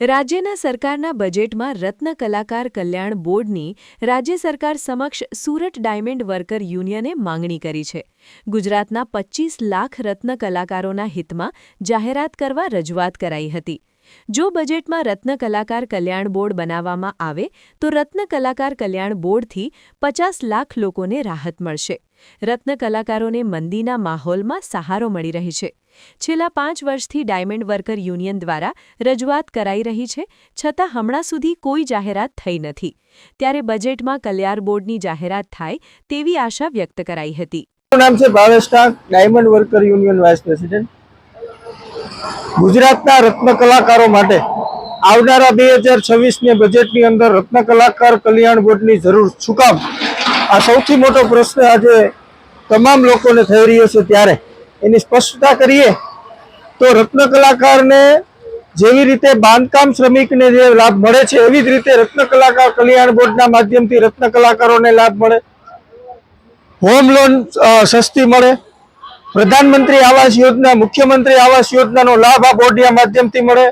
રાજ્યના સરકારના બજેટમાં રત્ન કલાકાર કલ્યાણ બોર્ડની રાજ્ય સરકાર સમક્ષ સુરત ડાયમંડ વર્કર યુનિયને માંગણી કરી છે. ગુજરાતના પચ્ચીસ લાખ રત્ન કલાકારોના હિતમાં જાહેરાત કરવા રજૂઆત કરાઈ હતી. જો બજેટમાં રત્ન કલ્યાણ બોર્ડ બનાવવામાં આવે, તો રત્ન કલ્યાણ બોર્ડથી પચાસ લાખ લોકોને રાહત મળશે. રત્ન મંદીના માહોલમાં સહારો મળી રહી છે. છેલ્લા પાંચ વર્ષથી ડાયમંડ વર્કર યુનિયન દ્વારા રજૂઆત કરાઈ રહી છે, છતાં હમણાં સુધી કોઈ જાહેરાત થઈ નથી. ત્યારે બજેટમાં કલ્યાણ બોર્ડની જાહેરાત થાય તેવી આશા વ્યક્ત કરાઈ હતી. નામ છે Bhavesh diamond worker union vice president. ગુજરાતના રત્ન કલાકારો માટે આવનારા બે હજાર છવ્વીસની બજેટની અંદર રત્ન કલાકાર કલ્યાણ બોર્ડની જરૂર શું કામ? આ સૌથી મોટો પ્રશ્ન આજે તમામ લોકોને થઈ રહ્યો છે ત્યારે. એની સ્પષ્ટતા કરીએ તો રત્ન કલાકારને જેવી રીતે બાંધકામ શ્રમિકને જે લાભ મળે છે, એવી જ રીતે રત્ન કલાકાર કલ્યાણ બોર્ડના માધ્યમથી રત્ન કલાકારોને લાભ મળે. હોમ લોન સસ્તી મળે. પ્રધાનમંત્રી આવાસ યોજના, મુખ્યમંત્રી આવાસ યોજનાનો લાભ આ બોર્ડના માધ્યમથી મળે.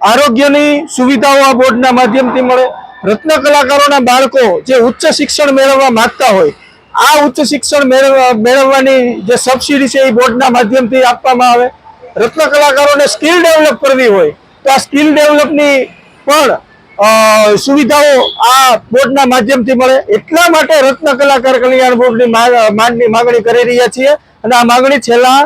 આરોગ્યની સુવિધાઓ આ બોર્ડના માધ્યમથી મળે. રત્ન કલાકારોના બાળકો જે ઉચ્ચ શિક્ષણ મેળવવા માંગતા હોય, આ ઉચ્ચ શિક્ષણ મેળવવા, મેળવવાની જે સબસિડી છે એ બોર્ડના માધ્યમથી આપવામાં આવે. રત્ન કલાકારોને સ્કિલ ડેવલપ કરવી હોય, તો આ સ્કિલ ડેવલપની પણ સુવિધાઓ આ બોર્ડના માધ્યમથી મળે. એટલા માટે રત્ન કલાકાર કલ્યાણ બોર્ડની માગણી કરી રહ્યા છીએ. અને આ માગણી છેલ્લા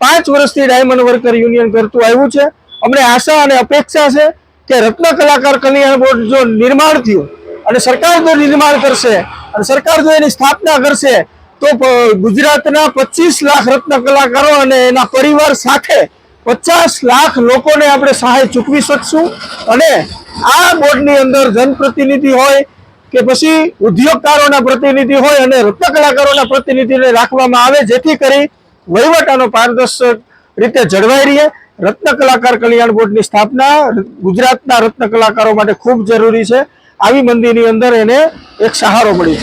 પાંચ વર્ષથી ડાયમંડ વર્કર યુનિયન કરતું આવ્યું છે. અમને આશા અને અપેક્ષા છે કે રત્ન કલાકાર કલ્યાણ બોર્ડ જો નિર્માણ થયું અને સરકાર જો નિર્માણ કરશે અને સરકાર જો એની સ્થાપના કરશે, તો ગુજરાતના પચીસ લાખ રત્ન કલાકારો અને એના પરિવાર સાથે પચાસ લાખ લોકોને આપણે સહાય ચૂકવી શકશું. અને આ બોર્ડની અંદર જનપ્રતિનિધિ હોય કે પછી ઉદ્યોગકારોના પ્રતિનિધિ હોય અને રત્ન કલાકારોના પ્રતિનિધિને રાખવામાં આવે, જેથી કરી વહીવટ આનો પારદર્શક રીતે જળવાઈ રહે. રત્ન કલાકાર કલ્યાણ બોર્ડની સ્થાપના ગુજરાતના રત્ન કલાકારો માટે ખૂબ જરૂરી છે. આવી મંદિરની અંદર એને એક સહારો મળી છે